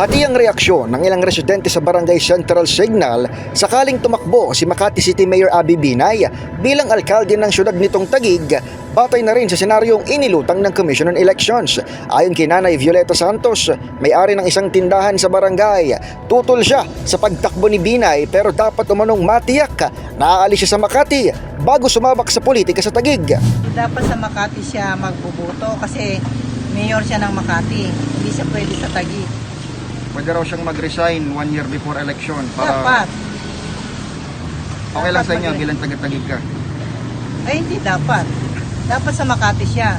Hati ang reaksyon ng ilang residente sa Barangay Central Signal sakaling tumakbo si Makati City Mayor Abby Binay bilang alkalde ng syudad nitong Tagig batay na rin sa senaryong inilutang ng Commission on Elections. Ayon kay Nanay Violeta Santos, may-ari ng isang tindahan sa barangay, tutol siya sa pagtakbo ni Binay pero dapat umanong matiyak na aalis siya sa Makati bago sumabak sa politika sa Tagig. Dapat sa Makati siya magbubuto kasi mayor siya ng Makati. Hindi siya pwede sa Taguig. Pwede raw siyang mag-resign one year before election Dapat. okay lang sa inyo bilang taga-Tagig ka. Ay, hindi dapat. Dapat sa Makati siya.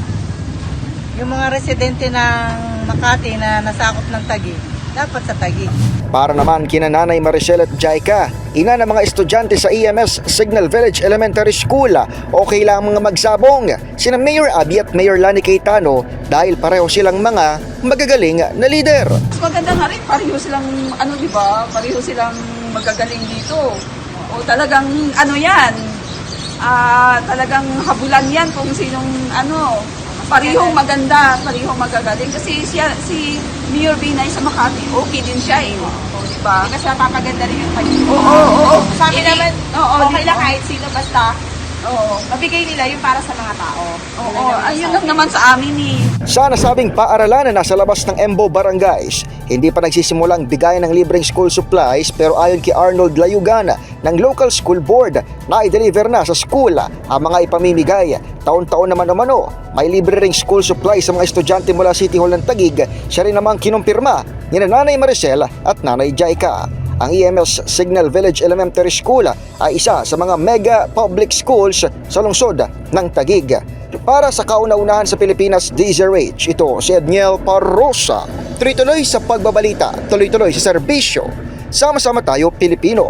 Yung mga residente ng Makati na nasakop ng Taguig, dapat sa Taguig. Para naman kina Nanay Maricel at Jaika, ina ng mga estudyante sa EMS Signal Village Elementary School, okay lang mga magsabong sina Mayor Abby at Mayor Lani Cayetano dahil pareho silang mga magagaling na leader. Maganda nga rin, pareho silang, ano di ba, pareho silang magagaling dito. O talagang, ano yan, ah, talagang habulan yan kung sinong, ano, parehong maganda, parehong magagaling. Kasi siya, si Mayor Binay sa Makati, okay din siya eh. O, di ba? Kasi napakaganda rin yung pag- Oo, oo, oo. Sa amin naman, oo, okay lang kahit sino, basta Oo. mabigay nila yung para sa mga tao. Oo, ayun lang naman sa amin eh. Sa nasabing paaralan na nasa labas ng Embo Barangays, hindi pa nagsisimulang bigayan ng libreng school supplies pero ayon kay Arnold Layugan ng local school board na i-deliver na sa school ang mga ipamimigay. Taon-taon naman umano, may libre ring school supplies sa mga estudyante mula City Hall ng Tagig. Siya rin namang kinumpirma ni Nanay Maricel at Nanay Jaika. Ang EMS Signal Village Elementary School ay isa sa mga mega public schools sa lungsod ng Tagig. Para sa kauna-unahan sa Pilipinas DZRH, ito si Edniel Parrosa. Tuloy-tuloy sa pagbabalita, tuloy-tuloy sa serbisyo. Sama-sama tayo Pilipino.